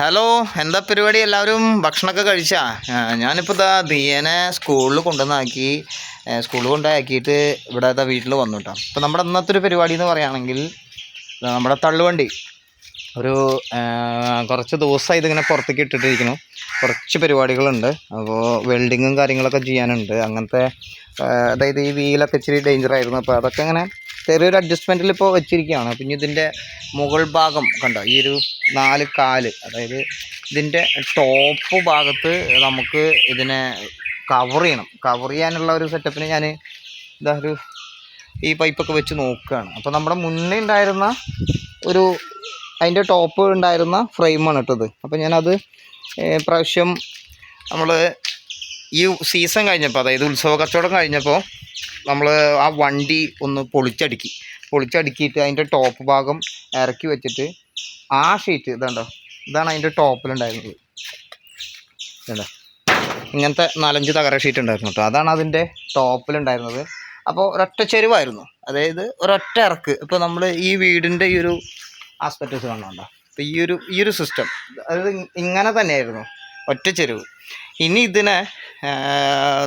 Hello എന്താ പരിപാടി? എല്ലാവരും ഭക്ഷണമൊക്കെ കഴിച്ചാ? ഞാനിപ്പോൾ ഇതാ ദിയനെ സ്കൂളിൽ കൊണ്ടുവന്നാക്കി സ്കൂളിൽ കൊണ്ടാക്കിയിട്ട് ഇവിടെ ഇതാ വീട്ടിൽ വന്നു കേട്ടോ അപ്പോൾ നമ്മുടെ ഇന്നത്തെ ഒരു പരിപാടി എന്ന് പറയുകയാണെങ്കിൽ നമ്മുടെ തള്ളുവണ്ടി. ഒരു കുറച്ച് ദിവസമായി ഇതിങ്ങനെ പുറത്തേക്ക് ഇട്ടിട്ടിരിക്കുന്നു. കുറച്ച് പരിപാടികളുണ്ട്. അപ്പോൾ വെൽഡിങ്ങും കാര്യങ്ങളൊക്കെ ചെയ്യാനുണ്ട്. അങ്ങനത്തെ അതായത് ഈ വീലൊക്കെ ഇച്ചിരി ഡേഞ്ചറായിരുന്നു അപ്പോൾ അതൊക്കെ ഇങ്ങനെ ചെറിയൊരു അഡ്ജസ്റ്റ്മെന്റിൽ ഇപ്പോൾ വെച്ചിരിക്കുകയാണ് പിന്നെ ഇതിന്റെ മുകൾ ഭാഗം കണ്ടോ? ഈ ഒരു നാല് കാൽ അതായത് ഇതിന്റെ ടോപ്പ് ഭാഗത്ത് നമുക്ക് ഇതിനെ കവർ ചെയ്യണം. കവർ ചെയ്യാനുള്ള ഒരു സെറ്റപ്പിന് ഞാൻ ഇതാ ഒരു ഈ പൈപ്പൊക്കെ വെച്ച് നോക്കുകയാണ്. അപ്പോൾ നമ്മുടെ മുന്നേ ഉണ്ടായിരുന്ന ഒരു അതിന്റെ ടോപ്പ് ഉണ്ടായിരുന്ന ഫ്രെയിമാണ് ഇട്ടത് അപ്പോൾ ഞാനത് പ്രാവശ്യം നമ്മൾ ഈ സീസൺ കഴിഞ്ഞപ്പോൾ അതായത് ഉത്സവ കച്ചവടം കഴിഞ്ഞപ്പോൾ നമ്മൾ ആ വണ്ടി ഒന്ന് പൊളിച്ചടുക്കി. പൊളിച്ചടുക്കിയിട്ട് അതിന്റെ ടോപ്പ് ഭാഗം ഇറക്കി വെച്ചിട്ട് ആ ഷീറ്റ് ഇതാണ്ടോ? ഇതാണ് അതിന്റെ ടോപ്പിലുണ്ടായിരുന്നത് ഇതാ ഇങ്ങനത്തെ നാലഞ്ച് തകര ഷീറ്റ് ഉണ്ടായിരുന്നു കേട്ടോ അതാണ് അതിന്റെ ടോപ്പിലുണ്ടായിരുന്നത് അപ്പോൾ ഒരൊറ്റ ചെരുവായിരുന്നു. അതായത് ഒരൊറ്റ ഇറക്ക് ഇപ്പോൾ നമ്മൾ ഈ വീടിന്റെ ഈ ഒരു ആസ്പെക്റ്റസ് കാണുന്നുണ്ടോ? അപ്പോൾ ഈ ഒരു ഈ ഒരു സിസ്റ്റം അതായത് ഇങ്ങനെ തന്നെയായിരുന്നു. ഒറ്റ ചെരുവ്. ഇനി ഇതിനെ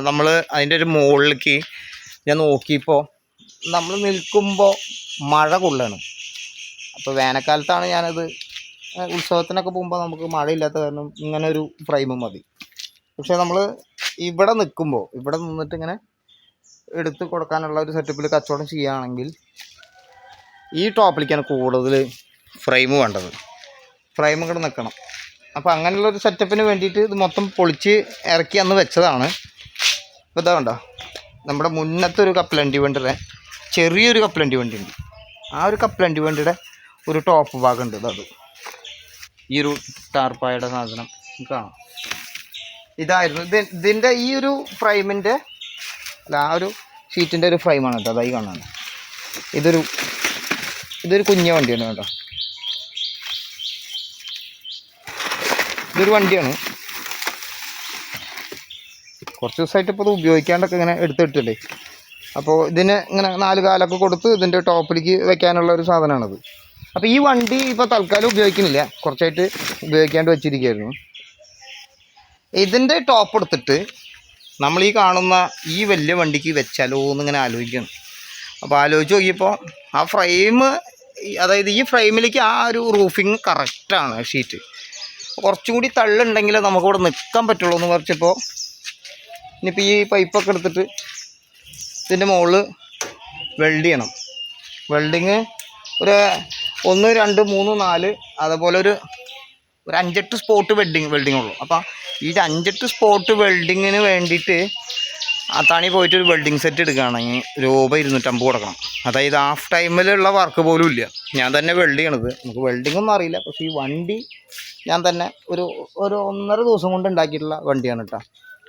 നമ്മൾ അതിന്റെ ഒരു മുകളിലേക്ക് ഞാൻ നോക്കിയപ്പോൾ നമ്മൾ നിൽക്കുമ്പോൾ മഴ കൊള്ളാണ് അപ്പോൾ വേനൽക്കാലത്താണ് ഞാനത് ഉത്സവത്തിനൊക്കെ പോകുമ്പോൾ നമുക്ക് മഴയില്ലാത്ത കാരണം ഇങ്ങനെ ഒരു ഫ്രെയിം മതി. പക്ഷേ നമ്മൾ ഇവിടെ നിൽക്കുമ്പോൾ ഇവിടെ നിന്നിട്ട് ഇങ്ങനെ എടുത്ത് കൊടുക്കാനുള്ള ഒരു സെറ്റപ്പിൽ കച്ചവടം ചെയ്യുകയാണെങ്കിൽ ഈ ടോപ്പിലേക്കാണ് കൂടുതൽ ഫ്രെയിം വേണ്ടത്. ഫ്രെയിം കൂടെ നിൽക്കണം. അപ്പോൾ അങ്ങനെയുള്ള ഒരു സെറ്റപ്പിന് വേണ്ടിയിട്ട് ഇത് മൊത്തം പൊളിച്ച് ഇറക്കി അന്ന് വെച്ചതാണ്. ഇപ്പോൾ ഇതാ കണ്ടോ? നമ്മുടെ മുന്നത്തെ ഒരു കപ്പലണ്ടി വണ്ടിയുടെ ചെറിയൊരു കപ്പലണ്ടി വണ്ടി ഉണ്ട് ആ ഒരു കപ്പലണ്ടി വണ്ടിയുടെ ഒരു ടോപ്പ് ഭാഗം ഉണ്ട് അത്. ഈ ഒരു ടാർപ്പായുടെ സാധനം കാണാം. ഇതായിരുന്നു. ഇത് ഇതിന്റെ ഈ ഒരു ഫ്രെയിമിന്റെ അല്ല ആ ഒരു ഷീറ്റിന്റെ ഒരു ഫ്രെയിമാണ് കേട്ടോ അതായി കാണാൻ ഇതൊരു ഇതൊരു കുഞ്ഞ വണ്ടിയാണ് കേട്ടോ. ഇതൊരു വണ്ടിയാണ്. കുറച്ച് ദിവസമായിട്ട് ഇപ്പോൾ ഇത് ഉപയോഗിക്കാണ്ടൊക്കെ ഇങ്ങനെ എടുത്തിട്ടില്ലേ? അപ്പോൾ ഇതിന് ഇങ്ങനെ നാല് കാലൊക്കെ കൊടുത്ത് ഇതിന്റെ ടോപ്പിലേക്ക് വെക്കാനുള്ള ഒരു സാധനമാണത് അപ്പോൾ ഈ വണ്ടി ഇപ്പോൾ തൽക്കാലം ഉപയോഗിക്കുന്നില്ല. കുറച്ചായിട്ട് ഉപയോഗിക്കാണ്ട് വെച്ചിരിക്കുകയായിരുന്നു. ഇതിന്റെ ടോപ്പ് എടുത്തിട്ട് നമ്മൾ ഈ കാണുന്ന ഈ വലിയ വണ്ടിക്ക് വെച്ചാലോ എന്നിങ്ങനെ ആലോചിക്കണം. അപ്പോൾ ആലോചിച്ച് നോക്കിയപ്പോൾ ആ ഫ്രെയിം അതായത് ഈ ഫ്രെയിമിലേക്ക് ആ ഒരു റൂഫിങ് കറക്റ്റാണ് ഷീറ്റ്. കുറച്ചും കൂടി തള്ളുണ്ടെങ്കിൽ നമുക്കിവിടെ നിൽക്കാൻ പറ്റുള്ളൂ എന്ന് പറഞ്ഞപ്പോൾ ഇനിയിപ്പോൾ ഈ പൈപ്പൊക്കെ എടുത്തിട്ട് ഇതിന്റെ മുകളിൽ വെൽഡ് ചെയ്യണം. വെൽഡിങ് ഒരു ഒന്ന് രണ്ട് മൂന്ന് നാല് അതേപോലെ ഒരു ഒരു അഞ്ചെട്ട് സ്പോട്ട് വെൽഡിങ് വെൽഡിങ് ഉള്ളൂ. അപ്പോൾ ഈ അഞ്ചെട്ട് സ്പോട്ട് വെൽഡിങ്ങിന് വേണ്ടിയിട്ട് അത്താണി പോയിട്ട് ഒരു വെൽഡിങ് സെറ്റ് എടുക്കുകയാണെങ്കിൽ രൂപ ഇരുന്നൂറ്റമ്പത് കൊടുക്കണം. അതായത് ഹാഫ് ടൈമിലുള്ള വർക്ക് പോലും ഇല്ല. ഞാൻ തന്നെ വെൽഡ് ചെയ്യണത്. നമുക്ക് വെൽഡിംഗ് ഒന്നും അറിയില്ല. പക്ഷേ ഈ വണ്ടി ഞാൻ തന്നെ ഒരു ഒരു ഒന്നര ദിവസം കൊണ്ട് ഉണ്ടാക്കിയിട്ടുള്ള വണ്ടിയാണ് കേട്ടോ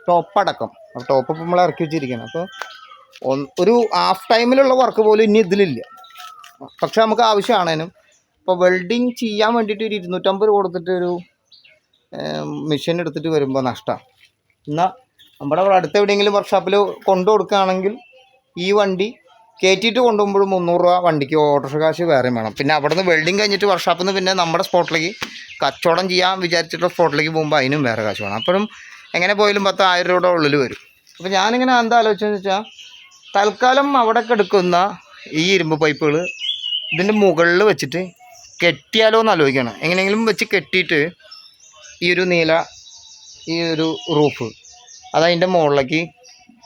ടോപ്പ് അടക്കം ടോപ്പ് ഇപ്പം നമ്മൾ ഇറക്കി വെച്ചിരിക്കുകയാണ് അപ്പോൾ ഒരു ഹാഫ് ടൈമിലുള്ള വർക്ക് പോലും ഇനി ഇതിലില്ല. പക്ഷെ നമുക്ക് ആവശ്യമാണേനും. ഇപ്പോൾ വെൽഡിങ് ചെയ്യാൻ വേണ്ടിയിട്ട് ഒരു ഇരുന്നൂറ്റമ്പത് രൂപ കൊടുത്തിട്ട് ഒരു മെഷീൻ എടുത്തിട്ട് വരുമ്പോൾ നഷ്ടമാണ് എന്നാൽ നമ്മുടെ അടുത്ത് എവിടെയെങ്കിലും വർക്ക്ഷോപ്പിൽ കൊണ്ടു കൊടുക്കുകയാണെങ്കിൽ ഈ വണ്ടി കയറ്റിയിട്ട് കൊണ്ടുപോകുമ്പോഴും മുന്നൂറ് രൂപ വണ്ടിക്ക് ഓട്ടോറിക്ഷ കാശ് വേറെ വേണം. പിന്നെ അവിടെ നിന്ന് വെൽഡിങ് കഴിഞ്ഞിട്ട് വർക്ക്ഷോപ്പിൽ നിന്ന് പിന്നെ നമ്മുടെ സ്പോട്ടിലേക്ക് കച്ചവടം ചെയ്യാൻ വിചാരിച്ചിട്ടുള്ള സ്പോട്ടിലേക്ക് പോകുമ്പോൾ അതിനും വേറെ കാശ് വേണം. അപ്പോഴും എങ്ങനെ പോയാലും പത്ത് ആയിരം രൂപയുടെ ഉള്ളിൽ വരും. അപ്പോൾ ഞാനിങ്ങനെ എന്താ ആലോചിച്ചതെന്ന് വെച്ചാൽ തൽക്കാലം അവിടെ കിടക്കുന്ന ഈ ഇരുമ്പ് പൈപ്പുകൾ ഇതിന്റെ മുകളിൽ വെച്ചിട്ട് കെട്ടിയാലോ എന്ന് ആലോചിക്കണം എങ്ങനെയെങ്കിലും വെച്ച് കെട്ടിയിട്ട് ഈ ഒരു നീല ഈ ഒരു റൂഫ് അതതിന്റെ മുകളിലേക്ക്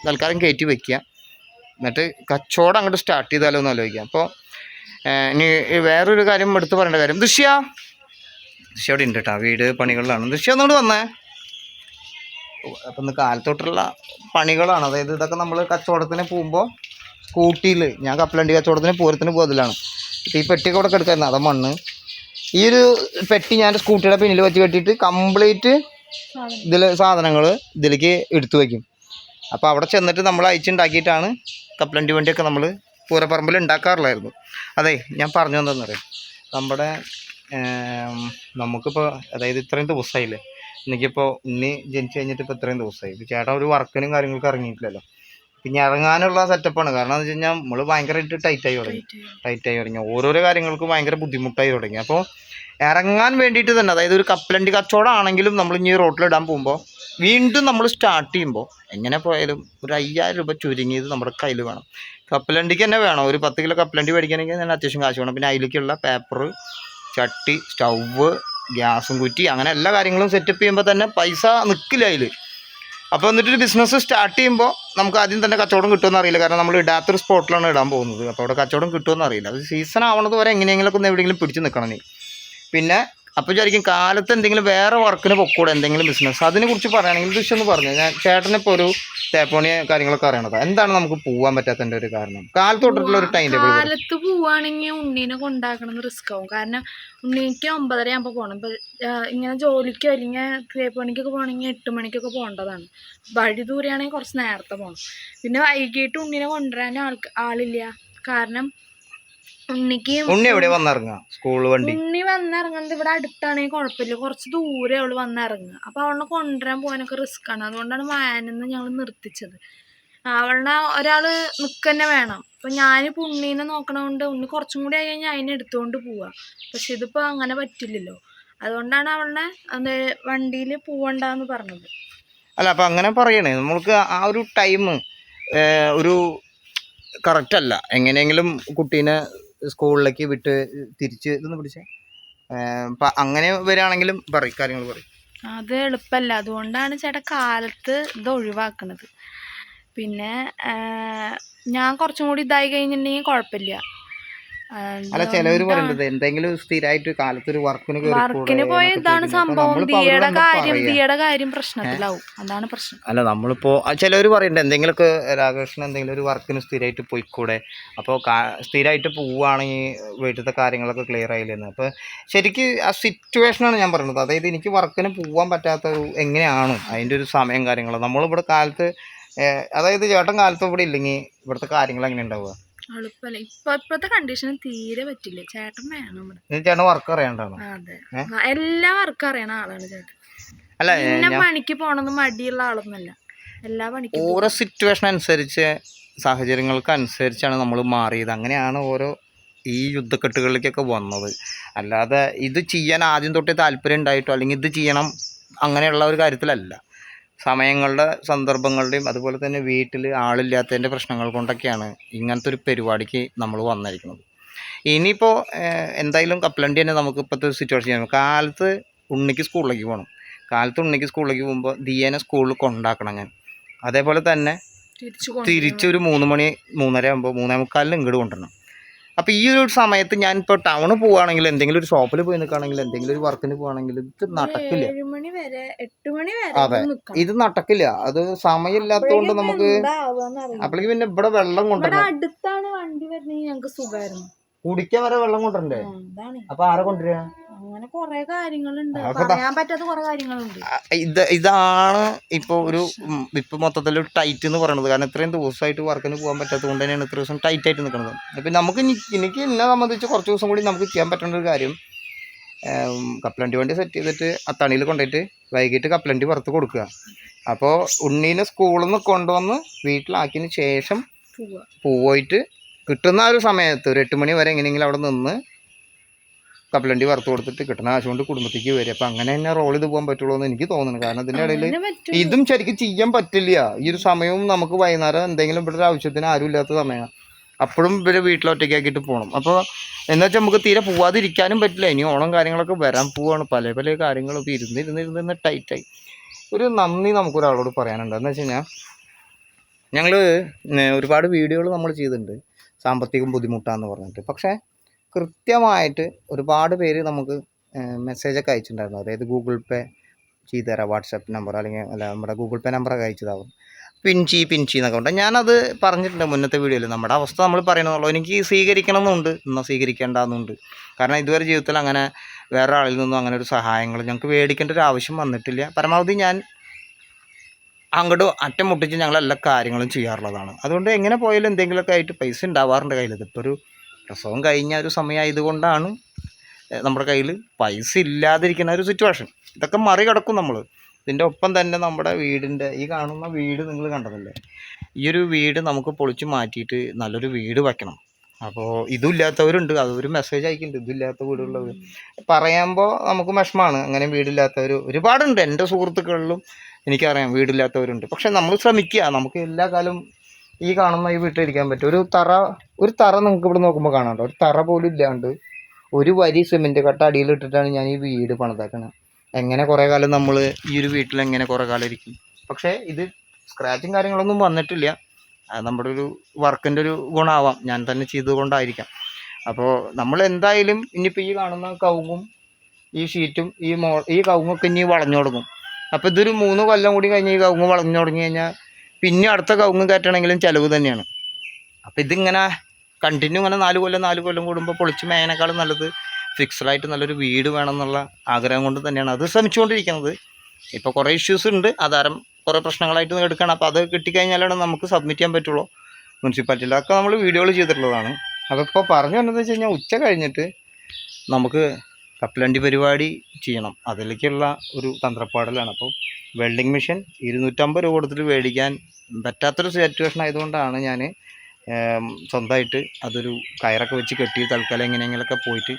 തൽക്കാലം കയറ്റി വയ്ക്കുക എന്നിട്ട് കച്ചവടം അങ്ങോട്ട് സ്റ്റാർട്ട് ചെയ്താലോ എന്ന് ആലോചിക്കാം അപ്പോൾ ഇനി വേറൊരു കാര്യം എടുത്ത് പറയേണ്ട കാര്യം. ദൃശ്യ. ദൃശ്യ അവിടെ ഉണ്ട് കേട്ടോ വീട് പണികളിലാണ്. ദൃശ്യ ഒന്നുകൂടി വന്നേ. അപ്പം ഇന്ന് കാലത്തോട്ടുള്ള പണികളാണ്. അതായത് ഇതൊക്കെ നമ്മൾ കച്ചവടത്തിന് പോകുമ്പോൾ സ്കൂട്ടിയിൽ ഞാൻ കപ്പലണ്ടി കച്ചവടത്തിന് പൂരത്തിന് പോകത്തിലാണ് ഈ പെട്ടിയൊക്കെ ഇവിടെ കിടക്കായിരുന്നു. അതാ മണ്ണ്. ഈ ഒരു പെട്ടി ഞാൻ സ്കൂട്ടിയുടെ പിന്നിൽ വെച്ച് കെട്ടിയിട്ട് കംപ്ലീറ്റ് ഇതിൽ സാധനങ്ങൾ ഇതിലേക്ക് എടുത്തു വയ്ക്കും അപ്പോൾ അവിടെ ചെന്നിട്ട് നമ്മൾ അയച്ചുണ്ടാക്കിയിട്ടാണ് കപ്പലണ്ടി വണ്ടിയൊക്കെ നമ്മൾ പൂരപ്പറമ്പിൽ ഉണ്ടാക്കാറുള്ളായിരുന്നു. അതെ ഞാൻ പറഞ്ഞു തന്നെന്നറിയാം നമ്മുടെ നമുക്കിപ്പോൾ അതായത് ഇത്രയും ദിവസമായില്ലേ എനിക്കിപ്പോൾ ഇന്ന് ജനിച്ചു കഴിഞ്ഞിട്ട് ഇപ്പോൾ ഇത്രയും ദിവസമായി ഇപ്പോൾ ചേട്ടാ ഒരു വർക്കിനും കാര്യങ്ങൾക്കും ഇറങ്ങിയിട്ടില്ലല്ലോ. പിന്നെ ഇറങ്ങാനുള്ള സെറ്റപ്പാണ് കാരണം എന്ന് വെച്ച് കഴിഞ്ഞാൽ നമ്മൾ ഭയങ്കരമായിട്ട് ടൈറ്റായി തുടങ്ങി. ടൈറ്റായി തുടങ്ങി. ഓരോരോ കാര്യങ്ങൾക്കും ഭയങ്കര ബുദ്ധിമുട്ടായി തുടങ്ങി. അപ്പോൾ ഇറങ്ങാൻ വേണ്ടിയിട്ട് തന്നെ അതായത് ഒരു കപ്പലണ്ടി കച്ചവടം ആണെങ്കിലും നമ്മൾ ഇനി റോട്ടിലിടാൻ പോകുമ്പോൾ വീണ്ടും നമ്മൾ സ്റ്റാർട്ട് ചെയ്യുമ്പോൾ എങ്ങനെ പോയാലും ഒരു അയ്യായിരം രൂപ ചുരുങ്ങിയത് നമ്മുടെ കയ്യിൽ വേണം. കപ്പലണ്ടിക്ക് തന്നെ വേണം. ഒരു പത്ത് കിലോ കപ്പലണ്ടി മേടിക്കണമെങ്കിൽ ഞാൻ അത്യാവശ്യം കാശ് വേണം. പിന്നെ അതിലേക്കുള്ള പേപ്പർ ചട്ടി സ്റ്റൗവ് ഗ്യാസും കുറ്റി അങ്ങനെ എല്ലാ കാര്യങ്ങളും സെറ്റപ്പ് ചെയ്യുമ്പോൾ തന്നെ പൈസ നിൽക്കില്ല അതിൽ അപ്പോൾ എന്നിട്ടൊരു ബിസിനസ് സ്റ്റാർട്ട് ചെയ്യുമ്പോൾ നമുക്ക് ആദ്യം തന്നെ കച്ചവടം കിട്ടുമെന്ന് അറിയില്ല. കാരണം നമ്മൾ ഇടാത്തൊരു സ്പോട്ടിലാണ് ഇടാൻ പോകുന്നത്. അപ്പോൾ അവിടെ കച്ചവടം കിട്ടുമെന്ന് അറിയില്ല. അത് സീസൺ ആവണത് വരെ എങ്ങനെയെങ്കിലും ഒന്ന് എവിടെയെങ്കിലും പിടിച്ച് നിൽക്കണം നീ പിന്നെ അപ്പോൾ വിചാരിക്കും കാലത്ത് എന്തെങ്കിലും വേറെ വർക്കിന് പൊക്കൂടെ എന്തെങ്കിലും ബിസിനസ് അതിനെ കുറിച്ച് പറയുകയാണെങ്കിൽ ദൃശ്യം ഒന്ന് പറഞ്ഞു? ഞാൻ ചേട്ടനിപ്പോൾ ഒരു തേപ്പണി കാര്യങ്ങളൊക്കെ അറിയണത്. എന്താണ് നമുക്ക് പോകാൻ പറ്റാത്തതിന്റെ ഒരു കാരണം? കാലത്ത് തൊട്ടിട്ടുള്ള ഒരു ടൈം ടേബിൾ കാലത്ത് പോവുകയാണെങ്കിൽ ഉണ്ണീനെ കൊണ്ടാക്കണം റിസ്ക് ആവും. കാരണം ഉണ്ണീക്ക് ഒമ്പതര ആകുമ്പോൾ പോകണം ഇപ്പം ഇങ്ങനെ ജോലിക്കോ അല്ലെങ്കിൽ തേപ്പണിക്കൊക്കെ പോകണമെങ്കിൽ എട്ട് മണിക്കൊക്കെ പോകേണ്ടതാണ്. വഴി ദൂരെയാണെങ്കിൽ കുറച്ച് നേരത്തെ പോകണം പിന്നെ വൈകിട്ട് ഉണ്ണീനെ കൊണ്ടുവരാൻ ആൾക്ക് ആളില്ല. കാരണം ഉണ്ണിക്ക് ഉണ്ണി എവിടെ വന്നിറങ്ങാ സ്കൂൾ വണ്ടി? ഉണ്ണി വന്നിറങ്ങുന്നത് ഇവിടെ അടുത്താണെങ്കിൽ കുഴപ്പമില്ല. കുറച്ച് ദൂരെ അവൾ വന്നിറങ്ങുക. അപ്പൊ അവളെ കൊണ്ടുവരാൻ പോകാനൊക്കെ റിസ്ക് ആണ്. അതുകൊണ്ടാണ് വായനെന്ന് ഞങ്ങൾ നിർത്തിച്ചത്. അവളുടെ ഒരാൾ നിക്കന്നെ വേണം. അപ്പൊ ഞാൻ ഉണ്ണീനെ നോക്കണോണ്ട് ഉണ്ണി കുറച്ചും കൂടി ആയി കഴിഞ്ഞാൽ അതിനെ എടുത്തുകൊണ്ട് പോവാ. പക്ഷെ ഇതിപ്പോ അങ്ങനെ പറ്റില്ലല്ലോ. അതുകൊണ്ടാണ് അവളെ അത് വണ്ടിയിൽ പോവണ്ടെന്ന് പറഞ്ഞത്. അല്ല അപ്പൊ അങ്ങനെ പറയണേ. നമ്മൾക്ക് ആ ഒരു ടൈം ഒരു കറക്റ്റ് അല്ല. എങ്ങനെയെങ്കിലും കുട്ടീനെ സ്കൂളിലേക്ക് വിട്ട് തിരിച്ച് ഇതൊന്ന് പിടിച്ചേ. അങ്ങനെ വരികയാണെങ്കിലും പറയും കാര്യങ്ങൾ പറയും. അത് എളുപ്പല്ല. അതുകൊണ്ടാണ് ചേട്ടാ കാലത്ത് ഇത് ഒഴിവാക്കുന്നത് പിന്നെ ഞാൻ കുറച്ചും കൂടി ഇതായി കഴിഞ്ഞിട്ടുണ്ടെങ്കിൽ കുഴപ്പമില്ല. അല്ല ചെലവര് പറയുന്നത് എന്തെങ്കിലും സ്ഥിരമായിട്ട് കാലത്ത് ഒരു വർക്കിന് വർക്കിന് പോയ ഇതാണ് സംഭവം. ദിയയുടെ കാര്യം ദിയയുടെ കാര്യം പ്രശ്നത്തിലാവും. അതാണ് പ്രശ്നം. അല്ല നമ്മളിപ്പോ ചിലവര് പറയുന്നുണ്ട് എന്തെങ്കിലും രാധാകൃഷ്ണൻ എന്തെങ്കിലും ഒരു വർക്കിന് സ്ഥിരമായിട്ട് പോയിക്കൂടെ? അപ്പോൾ സ്ഥിരമായിട്ട് പോവുകയാണെങ്കിൽ വീട്ടിലത്തെ കാര്യങ്ങളൊക്കെ ക്ലിയർ ആയില്ലെന്ന്. അപ്പോൾ ശരിക്ക് ആ സിറ്റുവേഷനാണ് ഞാൻ പറയുന്നത് അതായത് എനിക്ക് വർക്കിന് പോകാൻ പറ്റാത്ത ഒരു എങ്ങനെയാണ് അതിന്റെ ഒരു സമയം കാര്യങ്ങൾ നമ്മളിവിടെ കാലത്ത് അതായത് ചേട്ടൻ കാലത്ത് ഇവിടെ ഇല്ലെങ്കിൽ ഇവിടുത്തെ കാര്യങ്ങൾ എങ്ങനെ ഉണ്ടാവുക? എളുപ്പമല്ല ഇപ്പൊ ഇപ്പത്തെ കണ്ടീഷന് തീരെ പറ്റില്ല. ചേട്ടൻ വേണം ഇവിടെ. ചേട്ടൻ വർക്ക് അറിയാണ്ടാണ് അതെ. എല്ലാ വർക്കും അറിയണ ആളാണ് ചേട്ടൻ. അല്ല ഞാൻ പണിക്ക് പോണെന്ന് മടിയുള്ള ആളൊന്നുമല്ല. എല്ലാ പണിക്കും ഓരോ സിറ്റുവേഷൻ അനുസരിച്ച് സാഹചര്യങ്ങൾക്ക് അനുസരിച്ചാണ് നമ്മൾ മാറിയത്. അങ്ങനെയാണ് ഓരോ ഈ യുദ്ധക്കെട്ടുകളിലേക്കൊക്കെ വന്നത്. അല്ലാതെ ഇത് ചെയ്യാൻ ആദ്യം തൊട്ടേ താല്പര്യം ഉണ്ടായിട്ടോ? അല്ലെങ്കിൽ ഇത് ചെയ്യണം? അങ്ങനെയുള്ള ഒരു കാര്യത്തിലല്ല. സമയങ്ങളുടെ സന്ദർഭങ്ങളുടെയും അതുപോലെ തന്നെ വീട്ടിൽ ആളില്ലാത്തതിന്റെ പ്രശ്നങ്ങൾ കൊണ്ടൊക്കെയാണ് ഇങ്ങനത്തെ ഒരു പരിപാടിക്ക് നമ്മൾ വന്നിരിക്കുന്നത്. ഇനിയിപ്പോൾ എന്തായാലും കപ്പലണ്ടി തന്നെ നമുക്ക് ഇപ്പോഴത്തെ സിറ്റുവേഷൻ ചെയ്യണം കാലത്ത് ഉണ്ണിക്ക് സ്കൂളിലേക്ക് പോകണം കാലത്ത് ഉണ്ണിക്ക് സ്കൂളിലേക്ക് പോകുമ്പോൾ ദിയേനെ സ്കൂളിൽ കൊണ്ടാക്കണം ഞാൻ അതേപോലെ തന്നെ തിരിച്ചൊരു തിരിച്ച് ഒരു മൂന്ന് മണി മൂന്നര ആകുമ്പോൾ മൂന്നേ മുക്കാലിന് ഇങ്ങോട്ട് കൊണ്ടുവരണം. അപ്പോൾ ഈ ഒരു സമയത്ത് ഞാൻ ഇപ്പോൾ ടൗണിൽ പോവുകയാണെങ്കിൽ എന്തെങ്കിലും ഒരു ഷോപ്പിൽ പോയി നിൽക്കുകയാണെങ്കിൽ എന്തെങ്കിലും ഒരു വർക്കിന് പോവുകയാണെങ്കിൽ ഇത് നടക്കില്ല. അതെ. ഇത് നടക്കില്ല. അത് സമയമില്ലാത്തതുകൊണ്ട് നമുക്ക് അപ്പോഴേക്ക് പിന്നെ ഇവിടെ വെള്ളം കൊണ്ടുവരണം. കുടിക്കാൻ വരെ വെള്ളം കൊണ്ടുവരണ്ടേ? അപ്പൊ ആരെ കൊണ്ടുവരിക അങ്ങനെ കൊറേ കാര്യങ്ങളുണ്ട്. പറയാൻ പറ്റാത്ത കൊറേ കാര്യങ്ങളുണ്ട്. ഇത് ഇതാണ് ഇപ്പോൾ ഒരു ഇപ്പൊ മൊത്തത്തിൽ ടൈറ്റ് എന്ന് പറയുന്നത് കാരണം ഇത്രയും ദിവസമായിട്ട് വർക്കിന് പോകാൻ പറ്റാത്തത് കൊണ്ട് തന്നെയാണ് ഇത്ര ദിവസം ടൈറ്റ് ആയിട്ട് നിൽക്കുന്നത് അപ്പം നമുക്ക് എനിക്ക് എന്നെ സംബന്ധിച്ച് കുറച്ച് ദിവസം കൂടി നമുക്ക് ചെയ്യാൻ പറ്റുന്ന ഒരു കാര്യം കപ്പലണ്ടി വണ്ടി സെറ്റ് ചെയ്തിട്ട് അത്താണിയിൽ കൊണ്ടുപോയിട്ട് വൈകിട്ട് കപ്പലണ്ടി പുറത്ത് കൊടുക്കുക. അപ്പോൾ ഉണ്ണീനെ സ്കൂളിൽ നിന്ന് കൊണ്ടുവന്ന് വീട്ടിലാക്കിയതിന് ശേഷം പോയിട്ട് കിട്ടുന്ന ആ ഒരു സമയത്ത് ഒരു എട്ട് മണി വരെ എങ്ങനെയെങ്കിലും അവിടെ നിന്ന് കപ്പലണ്ടി വറുത്ത് കൊടുത്തിട്ട് കിട്ടുന്ന കാശ് കൊണ്ട് കുടുംബത്തേക്ക് വരും. അപ്പം അങ്ങനെ തന്നെ റോൾ ചെയ്ത് പോകാൻ പറ്റുള്ളൂ എന്ന് എനിക്ക് തോന്നുന്നു കാരണം ഇതിന്റെ ഇടയിൽ ഇതും ശരിക്കും ചെയ്യാൻ പറ്റില്ല. ഈ ഒരു സമയവും നമുക്ക് വൈകുന്നേരം എന്തെങ്കിലും ഇവിടെ ഒരു ആവശ്യത്തിന് ആരും ഇല്ലാത്ത സമയമാണ്. അപ്പോഴും ഇവരെ വീട്ടിലൊറ്റയ്ക്കാക്കിയിട്ട് പോകണം അപ്പോൾ എന്താ വെച്ചാൽ നമുക്ക് തീരെ പോവാതിരിക്കാനും പറ്റില്ല. ഇനി ഓണം കാര്യങ്ങളൊക്കെ വരാൻ പോവാണ്. പല പല കാര്യങ്ങളും ഇപ്പോൾ ഇരുന്ന് ഇരുന്ന് ഇരുന്ന് ഇരുന്ന് ടൈറ്റായി ഒരു നന്ദി നമുക്കൊരാളോട് പറയാനുണ്ട്. എന്ന് വെച്ച് കഴിഞ്ഞാൽ ഞങ്ങൾ ഒരുപാട് വീഡിയോകൾ നമ്മൾ ചെയ്തിട്ടുണ്ട്. സാമ്പത്തികം ബുദ്ധിമുട്ടാന്ന് പറഞ്ഞിട്ട്. പക്ഷേ കൃത്യമായിട്ട് ഒരുപാട് പേര് നമുക്ക് മെസ്സേജൊക്കെ അയച്ചിട്ടുണ്ടായിരുന്നു. അതായത് ഗൂഗിൾ പേ ചെയ്തു തരാം വാട്സപ്പ് നമ്പർ അല്ലെങ്കിൽ അല്ല നമ്മുടെ ഗൂഗിൾ പേ നമ്പറൊക്കെ അയച്ചതാവും. പിൻചി പിൻചി എന്നൊക്കെ ഉണ്ട് ഞാനത് പറഞ്ഞിട്ടുണ്ട് മുന്നത്തെ വീഡിയോയിൽ. നമ്മുടെ അവസ്ഥ നമ്മൾ പറയണമെന്നുള്ളൂ എനിക്ക് സ്വീകരിക്കണം എന്നുണ്ട് എന്നാൽ സ്വീകരിക്കേണ്ടെന്നുണ്ട് കാരണം ഇതുവരെ ജീവിതത്തിൽ അങ്ങനെ വേറെ ആളിൽ നിന്നും അങ്ങനെ ഒരു സഹായങ്ങൾ ഞങ്ങൾക്ക് മേടിക്കേണ്ട ഒരു ആവശ്യം വന്നിട്ടില്ല. പരമാവധി ഞാൻ അങ്ങോട്ട് അറ്റം മുട്ടിച്ച് ഞങ്ങൾ എല്ലാ കാര്യങ്ങളും ചെയ്യാറുള്ളതാണ്. അതുകൊണ്ട് എങ്ങനെ പോയാലും എന്തെങ്കിലുമൊക്കെ ആയിട്ട് പൈസ ഉണ്ടാവാറുണ്ട് കയ്യിൽ ഇതിപ്പോൾ ഒരു പ്രസവം കഴിഞ്ഞ ഒരു സമയമായതുകൊണ്ടാണ് നമ്മുടെ കയ്യിൽ പൈസ ഇല്ലാതിരിക്കുന്ന ഒരു സിറ്റുവേഷൻ ഇതൊക്കെ മറികടക്കും നമ്മൾ ഇതിന്റെ ഒപ്പം തന്നെ നമ്മുടെ വീടിന്റെ ഈ കാണുന്ന വീട് നിങ്ങൾ കണ്ടതല്ലേ? ഈ ഒരു വീട് നമുക്ക് പൊളിച്ച് മാറ്റിയിട്ട് നല്ലൊരു വീട് വയ്ക്കണം അപ്പോൾ ഇതില്ലാത്തവരുണ്ട് അതൊരു മെസ്സേജ് അയക്കുന്നുണ്ട്. ഇതില്ലാത്ത വീടുള്ളത്. പറയുമ്പോൾ നമുക്ക് വിഷമമാണ് അങ്ങനെ വീടില്ലാത്തവർ ഒരുപാടുണ്ട്. എന്റെ സുഹൃത്തുക്കളിലും എനിക്കറിയാം വീടില്ലാത്തവരുണ്ട്. പക്ഷെ നമ്മൾ ശ്രമിക്കുക. നമുക്ക് എല്ലാ കാലം ഈ കാണുന്ന ഈ വീട്ടിലിരിക്കാൻ പറ്റും. ഒരു തറ ഒരു തറ നിങ്ങൾക്ക് ഇവിടെ നോക്കുമ്പോൾ കാണാം ഒരു തറ പോലും ഇല്ലാണ്ട് ഒരു വരി സിമെന്റ് കട്ട അടിയിൽ ഇട്ടിട്ടാണ് ഞാൻ ഈ വീട് പണിതാക്കണത് എങ്ങനെ കുറേ കാലം നമ്മൾ ഈ ഒരു വീട്ടിൽ എങ്ങനെ കുറേ കാലം ഇരിക്കും. പക്ഷേ ഇത് സ്ക്രാച്ചും കാര്യങ്ങളൊന്നും വന്നിട്ടില്ല. അത് നമ്മുടെ ഒരു വർക്കിന്റെ ഒരു ഗുണമാവാം ഞാൻ തന്നെ ചെയ്തുകൊണ്ടായിരിക്കാം. അപ്പോൾ നമ്മൾ എന്തായാലും ഇനിയിപ്പോൾ ഈ കാണുന്ന കവുങ്ങും ഈ ഷീറ്റും ഈ മോ ഈ കവുങ്ങൊക്കെ ഇനി വളഞ്ഞു തുടങ്ങും. അപ്പോൾ ഇതൊരു മൂന്ന് കൊല്ലം കൂടി കഴിഞ്ഞ് ഈ കവുങ്ങ് വളഞ്ഞു തുടങ്ങി കഴിഞ്ഞാൽ പിന്നെ അടുത്ത കവുങ്ങ് കയറ്റണമെങ്കിലും ചിലവ് തന്നെയാണ്. അപ്പോൾ ഇതിങ്ങനെ കണ്ടിന്യൂ ഇങ്ങനെ നാല് കൊല്ലം നാല് കൊല്ലം കൂടുമ്പോൾ പൊളിച്ച് മേനേക്കാളും നല്ലത് ഫിക്സഡായിട്ട് നല്ലൊരു വീട് വേണം എന്നുള്ള ആഗ്രഹം കൊണ്ട് തന്നെയാണ്. അത് ശ്രമിച്ചുകൊണ്ടിരിക്കുന്നത്. ഇപ്പോൾ കുറേ ഇഷ്യൂസ് ഉണ്ട്. ആധാരം കുറേ പ്രശ്നങ്ങളായിട്ട് എടുക്കണം. അപ്പോൾ അത് കിട്ടിക്കഴിഞ്ഞാലാണ് നമുക്ക് സബ്മിറ്റ് ചെയ്യാൻ പറ്റുള്ളൂ. മുനിസിപ്പാലിറ്റിയിൽ അതൊക്കെ നമ്മൾ വീഡിയോകൾ ചെയ്തിട്ടുള്ളതാണ്. അപ്പോൾ ഇപ്പോൾ പറഞ്ഞു വന്നത് വെച്ച് കഴിഞ്ഞാൽ ഉച്ച കഴിഞ്ഞിട്ട് നമുക്ക് കപ്പലണ്ടി പരിപാടി ചെയ്യണം. അതിലേക്കുള്ള ഒരു തന്ത്രപ്പാടലാണ്. അപ്പോൾ വെൽഡിങ് മെഷീൻ ഇരുന്നൂറ്റമ്പത് രൂപ കൊടുത്തിട്ട് മേടിക്കാൻ പറ്റാത്തൊരു സിറ്റുവേഷൻ ആയതുകൊണ്ടാണ് ഞാൻ സ്വന്തമായിട്ട് അതൊരു കയറൊക്കെ വെച്ച് കെട്ടി തൽക്കാലം എങ്ങനെയെങ്കിലൊക്കെ പോയിട്ട്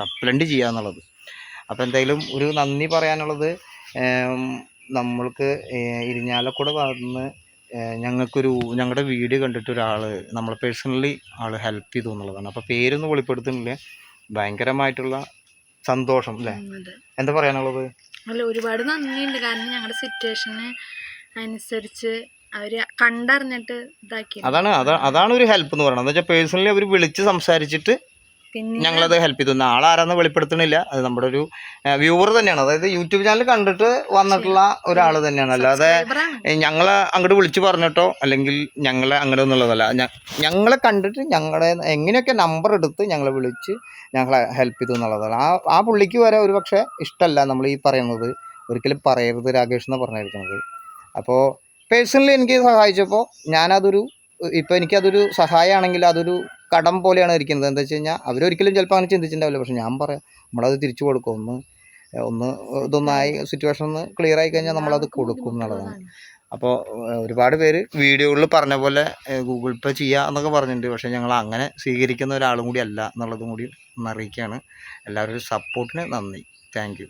കപ്പലണ്ടി ചെയ്യുക എന്നുള്ളത്. അപ്പോൾ എന്തായാലും ഒരു നന്ദി പറയാനുള്ളത് നമ്മൾക്ക് ഇരിഞ്ഞാലക്കൂടെ വന്ന് ഞങ്ങൾക്കൊരു ഞങ്ങളുടെ വീഡിയോ കണ്ടിട്ട് ഒരാൾ നമ്മളെ പേഴ്സണലി ആൾ ഹെൽപ്പ് ചെയ്തു എന്നുള്ളതാണ്. അപ്പോൾ പേരൊന്നും വെളിപ്പെടുത്തുന്നില്ല. ഭയങ്കരമായിട്ടുള്ള സന്തോഷം അല്ലേ? എന്താ പറയാനുള്ളത്? അല്ല ഒരുപാട് നന്ദിയുണ്ട്. കാരണം ഞങ്ങളുടെ സിറ്റുവേഷന് അനുസരിച്ച് അവർ കണ്ടറിഞ്ഞിട്ട് ഇതാക്കി അതാണ് അതാ അതാണ് ഒരു ഹെൽപ്പ് എന്ന് പറയുന്നത് എന്താ വെച്ചാൽ പേഴ്സണലി അവർ വിളിച്ച് സംസാരിച്ചിട്ട് ഞങ്ങളത് ഹെൽപ്പ് ചെയ്തു നാളെ ആളാരാന്ന് വെളിപ്പെടുത്തണില്ല അത് നമ്മുടെ ഒരു വ്യൂവർ തന്നെയാണ്. അതായത് യൂട്യൂബ് ചാനൽ കണ്ടിട്ട് വന്നിട്ടുള്ള ഒരാൾ തന്നെയാണ്. അല്ലാതെ ഞങ്ങളെ അങ്ങോട്ട് വിളിച്ചു പറഞ്ഞിട്ടോ അല്ലെങ്കിൽ ഞങ്ങളെ അങ്ങോട്ട് എന്നുള്ളതല്ല ഞങ്ങളെ കണ്ടിട്ട് ഞങ്ങളെ എങ്ങനെയൊക്കെ നമ്പർ എടുത്ത് ഞങ്ങളെ വിളിച്ച് ഞങ്ങളെ ഹെൽപ്പ് ചെയ്തു എന്നുള്ളതാണ്. ആ ആ പുള്ളിക്ക് വരെ ഒരു പക്ഷേ ഇഷ്ടമല്ല നമ്മൾ ഈ പറയുന്നത്. ഒരിക്കലും പറയരുത് രാകേഷ് എന്ന് പറഞ്ഞിരിക്കുന്നത്. അപ്പോൾ പേഴ്സണലി എനിക്ക് സഹായിച്ചപ്പോൾ ഞാനതൊരു ഇപ്പോൾ എനിക്കതൊരു സഹായമാണെങ്കിൽ അതൊരു കടം പോലെയാണ് ഇരിക്കുന്നത്. എന്താ വെച്ച് കഴിഞ്ഞാൽ അവരൊരിക്കലും ചിലപ്പോൾ അങ്ങനെ ചിന്തിച്ചിട്ടുണ്ടാവില്ല. പക്ഷെ ഞാൻ പറയാം നമ്മളത് തിരിച്ചു കൊടുക്കും. ഒന്ന് ഒന്ന് ഇതൊന്നായി സിറ്റുവേഷൻ ഒന്ന് ക്ലിയർ ആയി കഴിഞ്ഞാൽ നമ്മളത് കൊടുക്കും എന്നുള്ളതാണ്. അപ്പോൾ ഒരുപാട് പേര് വീഡിയോകളിൽ പറഞ്ഞ പോലെ ഗൂഗിൾ പേ ചെയ്യുക എന്നൊക്കെ പറഞ്ഞിട്ടുണ്ട്. പക്ഷേ ഞങ്ങൾ അങ്ങനെ സ്വീകരിക്കുന്ന ഒരാളും കൂടി അല്ല എന്നുള്ളതും കൂടി ഒന്ന് അറിയിക്കുകയാണ്. എല്ലാവരും സപ്പോർട്ടിന് നന്ദി. താങ്ക്